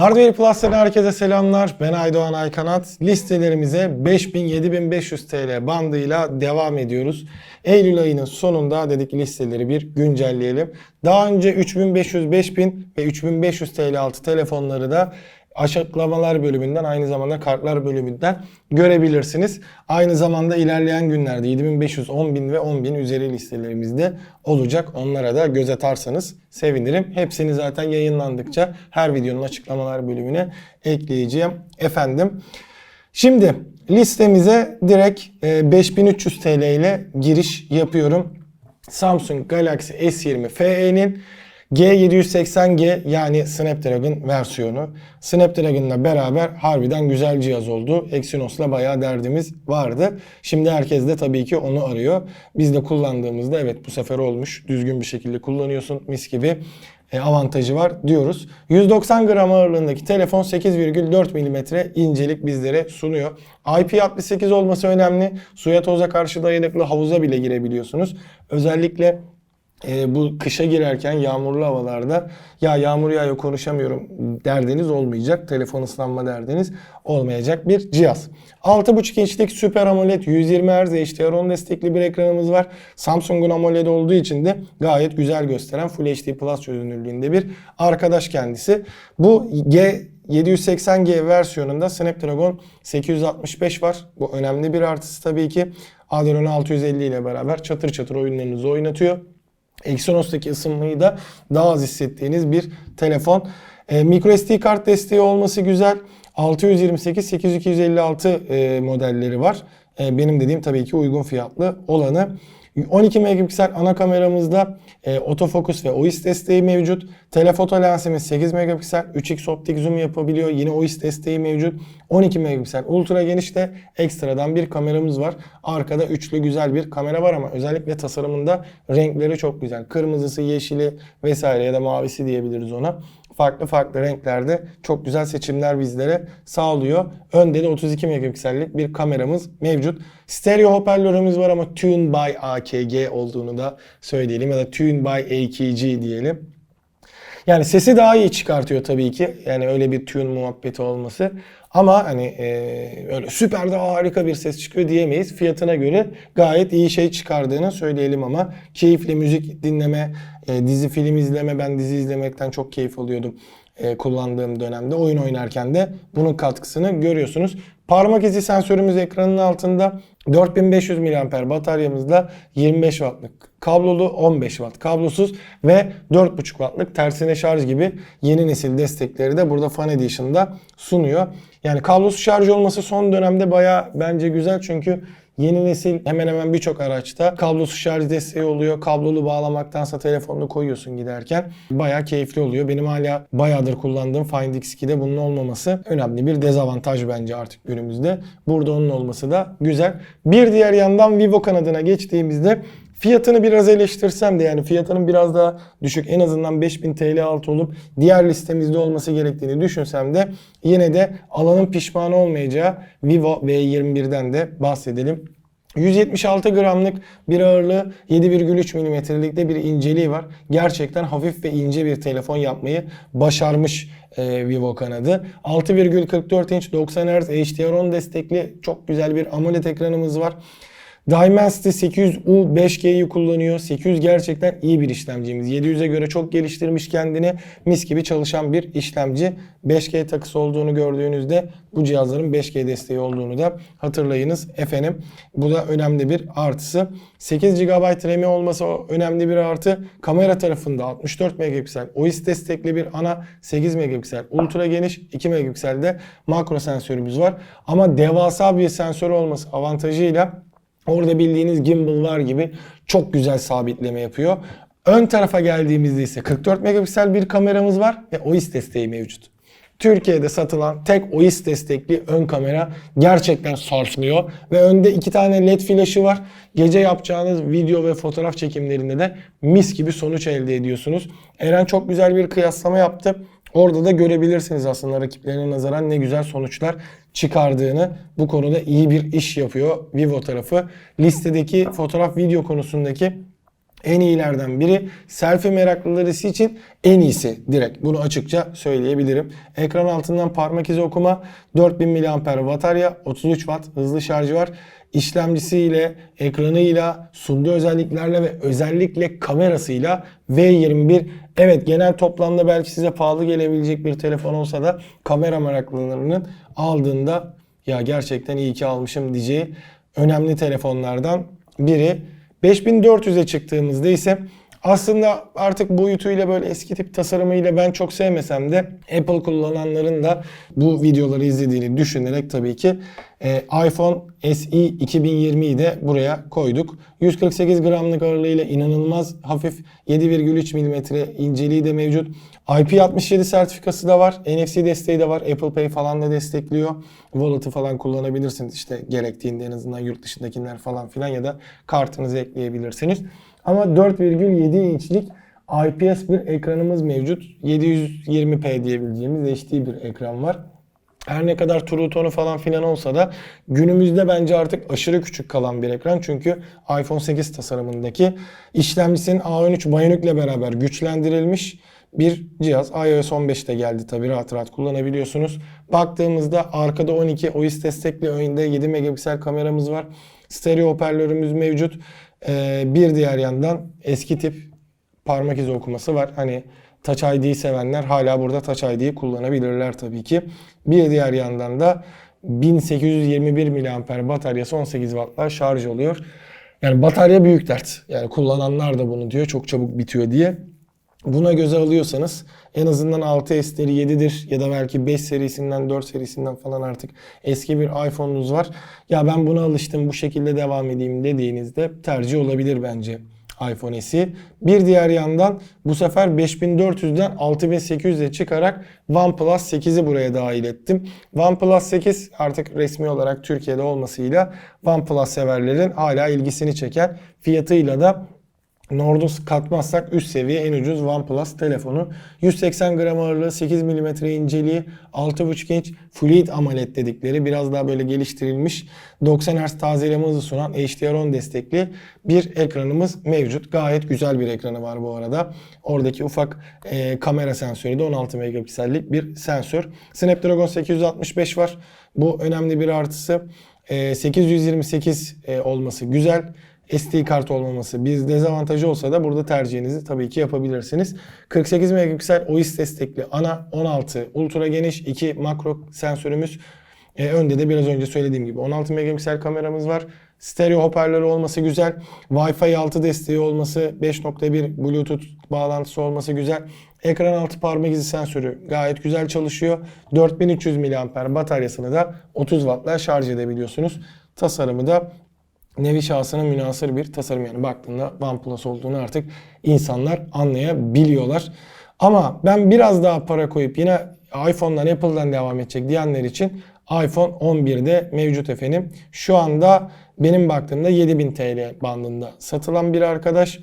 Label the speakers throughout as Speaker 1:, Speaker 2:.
Speaker 1: Hardware Plus'tan herkese selamlar. Ben Aydoğan Aykanat. Listelerimize 5000-7500 TL bandıyla devam ediyoruz. Eylül ayının sonunda dedik listeleri bir güncelleyelim. Daha önce 3500, 5000 ve 3500 TL altı telefonları da açıklamalar bölümünden aynı zamanda kartlar bölümünden görebilirsiniz. Aynı zamanda ilerleyen günlerde 7500, 10000 ve 10000 üzeri listelerimizde olacak. Onlara da göz atarsanız sevinirim. Hepsini zaten yayınlandıkça her videonun açıklamalar bölümüne ekleyeceğim efendim. Şimdi listemize direkt e, 5300 TL ile giriş yapıyorum. Samsung Galaxy S20 FE'nin G780G yani Snapdragon versiyonu. Snapdragon'la beraber harbiden güzel cihaz oldu. Exynos'la bayağı derdimiz vardı. Şimdi herkes de tabii ki onu arıyor. Biz de kullandığımızda evet bu sefer olmuş. Düzgün bir şekilde kullanıyorsun. Mis gibi e, avantajı var diyoruz. 190 gram ağırlığındaki telefon 8,4 mm incelik bizlere sunuyor. IP68 olması önemli. Suya toza karşı dayanıklı havuza bile girebiliyorsunuz. Özellikle e, bu kışa girerken yağmurlu havalarda ya yağmur yağıyor konuşamıyorum derdiniz olmayacak. Telefon ıslanma derdiniz olmayacak bir cihaz. 6.5 inçlik Super AMOLED 120 Hz HDR10 destekli bir ekranımız var. Samsung'un AMOLED olduğu için de gayet güzel gösteren Full HD Plus çözünürlüğünde bir arkadaş kendisi. Bu G 780G versiyonunda Snapdragon 865 var. Bu önemli bir artısı tabii ki. Adreno 650 ile beraber çatır çatır oyunlarınızı oynatıyor. Exynos'taki ısınmayı da daha az hissettiğiniz bir telefon. E, microSD kart desteği olması güzel. 628, 8256 e, modelleri var. E, benim dediğim tabii ki uygun fiyatlı olanı. 12 megapiksel ana kameramızda e, otofokus ve OIS desteği mevcut. Telefoto lensimiz 8 megapiksel 3x optik zoom yapabiliyor. Yine OIS desteği mevcut. 12 megapiksel ultra geniş de ekstradan bir kameramız var. Arkada üçlü güzel bir kamera var ama özellikle tasarımında renkleri çok güzel. Kırmızısı, yeşili vesaire ya da mavisi diyebiliriz ona farklı farklı renklerde çok güzel seçimler bizlere sağlıyor. Önde de 32 megapiksellik bir kameramız mevcut. Stereo hoparlörümüz var ama Tune by AKG olduğunu da söyleyelim ya da Tune by AKG diyelim. Yani sesi daha iyi çıkartıyor tabii ki. Yani öyle bir tune muhabbeti olması. Ama hani e, öyle süper de harika bir ses çıkıyor diyemeyiz. Fiyatına göre gayet iyi şey çıkardığını söyleyelim ama keyifli müzik dinleme, e, dizi film izleme ben dizi izlemekten çok keyif alıyordum e, kullandığım dönemde. Oyun oynarken de bunun katkısını görüyorsunuz. Parmak izi sensörümüz ekranın altında 4500 mAh bataryamızla 25 wattlık kablolu 15 watt kablosuz ve 4.5 wattlık tersine şarj gibi yeni nesil destekleri de burada Fan Edition'da sunuyor. Yani kablosuz şarj olması son dönemde baya bence güzel çünkü Yeni nesil hemen hemen birçok araçta kablosuz şarj desteği oluyor. Kablolu bağlamaktansa telefonunu koyuyorsun giderken. Baya keyifli oluyor. Benim hala bayağıdır kullandığım Find X2'de bunun olmaması önemli bir dezavantaj bence artık günümüzde. Burada onun olması da güzel. Bir diğer yandan Vivo kanadına geçtiğimizde Fiyatını biraz eleştirsem de yani fiyatının biraz daha düşük en azından 5000 TL altı olup diğer listemizde olması gerektiğini düşünsem de yine de alanın pişman olmayacağı Vivo V21'den de bahsedelim. 176 gramlık bir ağırlığı 7,3 milimetrelik de bir inceliği var. Gerçekten hafif ve ince bir telefon yapmayı başarmış e, Vivo kanadı. 6,44 inç 90 Hz HDR10 destekli çok güzel bir AMOLED ekranımız var. Dimensity 800U 5G'yi kullanıyor. 800 gerçekten iyi bir işlemcimiz. 700'e göre çok geliştirmiş kendini. Mis gibi çalışan bir işlemci. 5G takısı olduğunu gördüğünüzde bu cihazların 5G desteği olduğunu da hatırlayınız efendim. Bu da önemli bir artısı. 8 GB RAM'i olması önemli bir artı. Kamera tarafında 64 megapiksel OIS destekli bir ana 8 megapiksel ultra geniş 2 megapikselde makro sensörümüz var. Ama devasa bir sensör olması avantajıyla Orada bildiğiniz gimbal var gibi çok güzel sabitleme yapıyor. Ön tarafa geldiğimizde ise 44 megapiksel bir kameramız var ve OIS desteği mevcut. Türkiye'de satılan tek OIS destekli ön kamera gerçekten sarsmıyor. Ve önde iki tane led flaşı var. Gece yapacağınız video ve fotoğraf çekimlerinde de mis gibi sonuç elde ediyorsunuz. Eren çok güzel bir kıyaslama yaptı. Orada da görebilirsiniz aslında rakiplerine nazaran ne güzel sonuçlar çıkardığını. Bu konuda iyi bir iş yapıyor Vivo tarafı. Listedeki fotoğraf video konusundaki en iyilerden biri. Selfie meraklıları için en iyisi direkt. Bunu açıkça söyleyebilirim. Ekran altından parmak izi okuma, 4000 mAh batarya, 33 Watt hızlı şarjı var. İşlemcisiyle, ekranıyla, sunduğu özelliklerle ve özellikle kamerasıyla V21 evet genel toplamda belki size pahalı gelebilecek bir telefon olsa da kamera meraklılarının aldığında ya gerçekten iyi ki almışım diyeceği önemli telefonlardan biri. 5400'e çıktığımızda ise aslında artık boyutuyla böyle eski tip tasarımıyla ben çok sevmesem de Apple kullananların da bu videoları izlediğini düşünerek tabii ki e, iPhone SE 2020'yi de buraya koyduk. 148 gramlık ağırlığıyla inanılmaz hafif 7,3 mm inceliği de mevcut. IP67 sertifikası da var. NFC desteği de var. Apple Pay falan da destekliyor. Wallet'ı falan kullanabilirsiniz işte gerektiğinde en azından yurt dışındakiler falan filan ya da kartınızı ekleyebilirsiniz. Ama 4,7 inçlik IPS bir ekranımız mevcut. 720p diyebileceğimiz HD bir ekran var. Her ne kadar True Tone'u falan filan olsa da günümüzde bence artık aşırı küçük kalan bir ekran. Çünkü iPhone 8 tasarımındaki işlemcisinin A13 Bionic ile beraber güçlendirilmiş bir cihaz. iOS 15'te geldi tabi rahat rahat kullanabiliyorsunuz. Baktığımızda arkada 12 OIS destekli önde 7 megapiksel kameramız var. Stereo hoparlörümüz mevcut. Ee, bir diğer yandan eski tip parmak izi okuması var. Hani Touch ID'yi sevenler hala burada Touch ID'yi kullanabilirler tabii ki. Bir diğer yandan da 1821 mAh bataryası 18 Watt'la şarj oluyor. Yani batarya büyük dert. Yani kullananlar da bunu diyor çok çabuk bitiyor diye. Buna göze alıyorsanız en azından 6S'leri 7'dir ya da belki 5 serisinden 4 serisinden falan artık eski bir iPhone'unuz var. Ya ben buna alıştım bu şekilde devam edeyim dediğinizde tercih olabilir bence iPhone SE. Bir diğer yandan bu sefer 5400'den 6800'e çıkarak OnePlus 8'i buraya dahil ettim. OnePlus 8 artık resmi olarak Türkiye'de olmasıyla OnePlus severlerin hala ilgisini çeken fiyatıyla da Nordus katmazsak üst seviye en ucuz OnePlus telefonu. 180 gram ağırlığı, 8 mm inceliği, 6.5 inç Fluid AMOLED dedikleri biraz daha böyle geliştirilmiş 90 Hz tazeleme hızı sunan HDR10 destekli bir ekranımız mevcut. Gayet güzel bir ekranı var bu arada. Oradaki ufak e, kamera sensörü de 16 megapiksellik bir sensör. Snapdragon 865 var. Bu önemli bir artısı. E, 828 e, olması güzel. SD kart olmaması bir dezavantajı olsa da burada tercihinizi tabii ki yapabilirsiniz. 48 megapiksel OIS destekli ana 16 ultra geniş 2 makro sensörümüz. E, önde de biraz önce söylediğim gibi 16 megapiksel kameramız var. Stereo hoparlörü olması güzel. Wi-Fi 6 desteği olması, 5.1 Bluetooth bağlantısı olması güzel. Ekran altı parmak izi sensörü gayet güzel çalışıyor. 4300 mAh bataryasını da 30 Watt'la şarj edebiliyorsunuz. Tasarımı da nevi şahsına münasır bir tasarım yani baktığında OnePlus olduğunu artık insanlar anlayabiliyorlar. Ama ben biraz daha para koyup yine iPhone'dan Apple'dan devam edecek diyenler için iPhone 11'de mevcut efendim. Şu anda benim baktığımda 7000 TL bandında satılan bir arkadaş.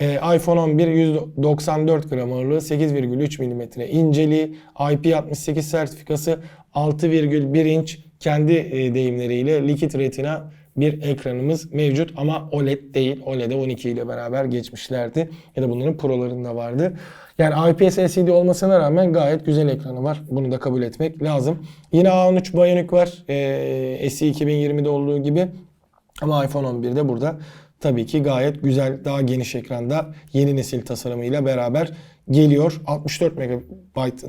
Speaker 1: Ee, iPhone 11 194 gram ağırlığı 8,3 mm inceliği IP68 sertifikası 6,1 inç kendi e, deyimleriyle Liquid Retina bir ekranımız mevcut ama OLED değil. OLED'e 12 ile beraber geçmişlerdi. Ya da bunların prolarında vardı. Yani IPS LCD olmasına rağmen gayet güzel ekranı var. Bunu da kabul etmek lazım. Yine A13 Bionic var. Ee, SE 2020'de olduğu gibi. Ama iPhone 11'de burada tabii ki gayet güzel, daha geniş ekranda yeni nesil tasarımıyla beraber geliyor. 64 MB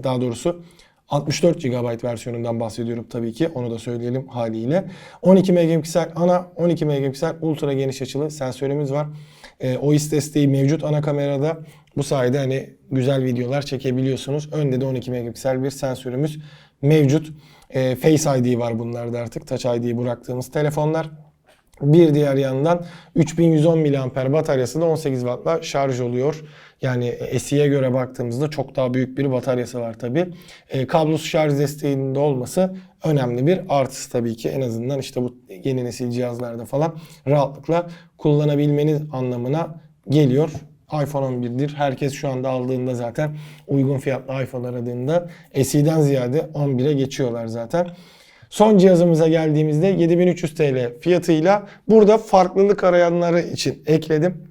Speaker 1: daha doğrusu 64 GB versiyonundan bahsediyorum tabii ki. Onu da söyleyelim haliyle. 12 megapiksel ana, 12 megapiksel ultra geniş açılı sensörümüz var. E, OIS desteği mevcut ana kamerada. Bu sayede hani güzel videolar çekebiliyorsunuz. Önde de 12 megapiksel bir sensörümüz mevcut. E, Face ID var bunlarda artık. Touch ID'yi bıraktığımız telefonlar. Bir diğer yandan 3110 mAh bataryası da 18 Watt'la şarj oluyor. Yani SE'ye göre baktığımızda çok daha büyük bir bataryası var tabi. E, kablosuz şarj desteğinin olması önemli bir artısı tabii ki. En azından işte bu yeni nesil cihazlarda falan rahatlıkla kullanabilmeniz anlamına geliyor iPhone 11'dir. Herkes şu anda aldığında zaten uygun fiyatlı iPhone aradığında SE'den ziyade 11'e geçiyorlar zaten. Son cihazımıza geldiğimizde 7300 TL fiyatıyla burada farklılık arayanları için ekledim.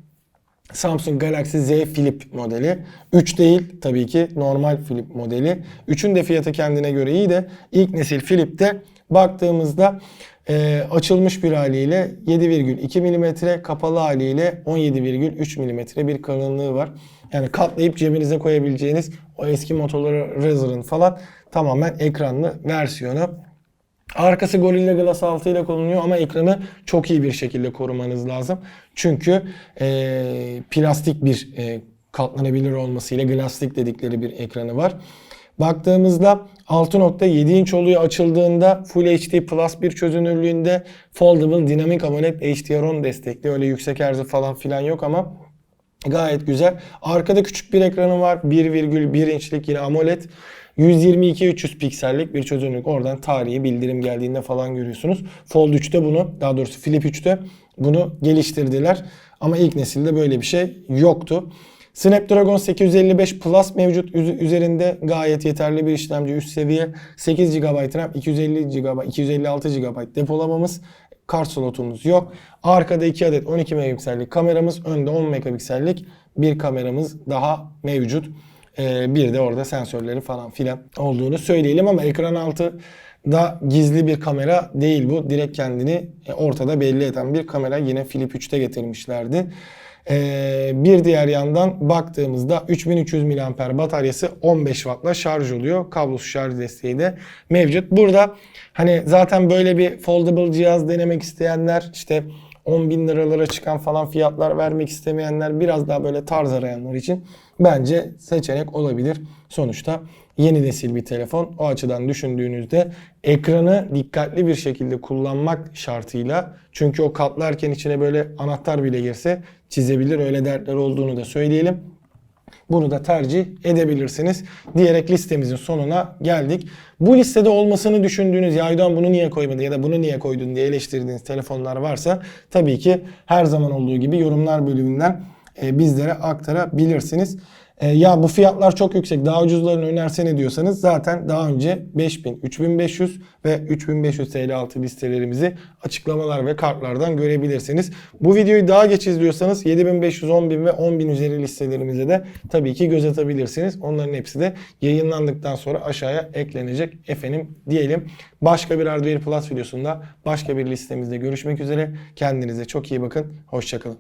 Speaker 1: Samsung Galaxy Z Flip modeli. 3 değil tabii ki normal Flip modeli. 3'ün de fiyatı kendine göre iyi de ilk nesil Flip'te baktığımızda e, açılmış bir haliyle 7,2 mm, kapalı haliyle 17,3 mm bir kalınlığı var. Yani katlayıp cebinize koyabileceğiniz o eski Motorola Razr'ın falan tamamen ekranlı versiyonu. Arkası Gorilla Glass 6 ile korunuyor ama ekranı çok iyi bir şekilde korumanız lazım. Çünkü e, plastik bir e, katlanabilir olmasıyla glasslik dedikleri bir ekranı var. Baktığımızda 6.7 inç oluyor açıldığında Full HD Plus bir çözünürlüğünde Foldable Dynamic AMOLED HDR10 destekli. Öyle yüksek herzi falan filan yok ama gayet güzel. Arkada küçük bir ekranı var. 1,1 inçlik yine AMOLED. 122-300 piksellik bir çözünürlük. Oradan tarihi bildirim geldiğinde falan görüyorsunuz. Fold 3'te bunu, daha doğrusu Flip 3'te bunu geliştirdiler. Ama ilk nesilde böyle bir şey yoktu. Snapdragon 855 Plus mevcut Üz- üzerinde gayet yeterli bir işlemci üst seviye 8 GB RAM 250 GB 256 GB depolamamız kart slotumuz yok. Arkada 2 adet 12 megapiksellik kameramız önde 10 megapiksellik bir kameramız daha mevcut. Ee, bir de orada sensörleri falan filan olduğunu söyleyelim ama ekran altı da gizli bir kamera değil bu. Direkt kendini e, ortada belli eden bir kamera. Yine Flip 3'te getirmişlerdi. Ee, bir diğer yandan baktığımızda 3300 mAh bataryası 15 Watt'la şarj oluyor. Kablosuz şarj desteği de mevcut. Burada hani zaten böyle bir foldable cihaz denemek isteyenler işte 10 bin liralara çıkan falan fiyatlar vermek istemeyenler biraz daha böyle tarz arayanlar için bence seçenek olabilir. Sonuçta yeni nesil bir telefon. O açıdan düşündüğünüzde ekranı dikkatli bir şekilde kullanmak şartıyla çünkü o katlarken içine böyle anahtar bile girse çizebilir. Öyle dertler olduğunu da söyleyelim. Bunu da tercih edebilirsiniz diyerek listemizin sonuna geldik. Bu listede olmasını düşündüğünüz ya Aydoğan bunu niye koymadı ya da bunu niye koydun diye eleştirdiğiniz telefonlar varsa tabii ki her zaman olduğu gibi yorumlar bölümünden e, bizlere aktarabilirsiniz. E, ya bu fiyatlar çok yüksek daha ucuzlarını önersene diyorsanız zaten daha önce 5000, 3500 ve 3500 TL altı listelerimizi açıklamalar ve kartlardan görebilirsiniz. Bu videoyu daha geç izliyorsanız 7500, 10000 ve 10000 üzeri listelerimize de tabii ki göz atabilirsiniz. Onların hepsi de yayınlandıktan sonra aşağıya eklenecek efendim diyelim. Başka bir Hardware Plus videosunda başka bir listemizde görüşmek üzere. Kendinize çok iyi bakın. Hoşçakalın.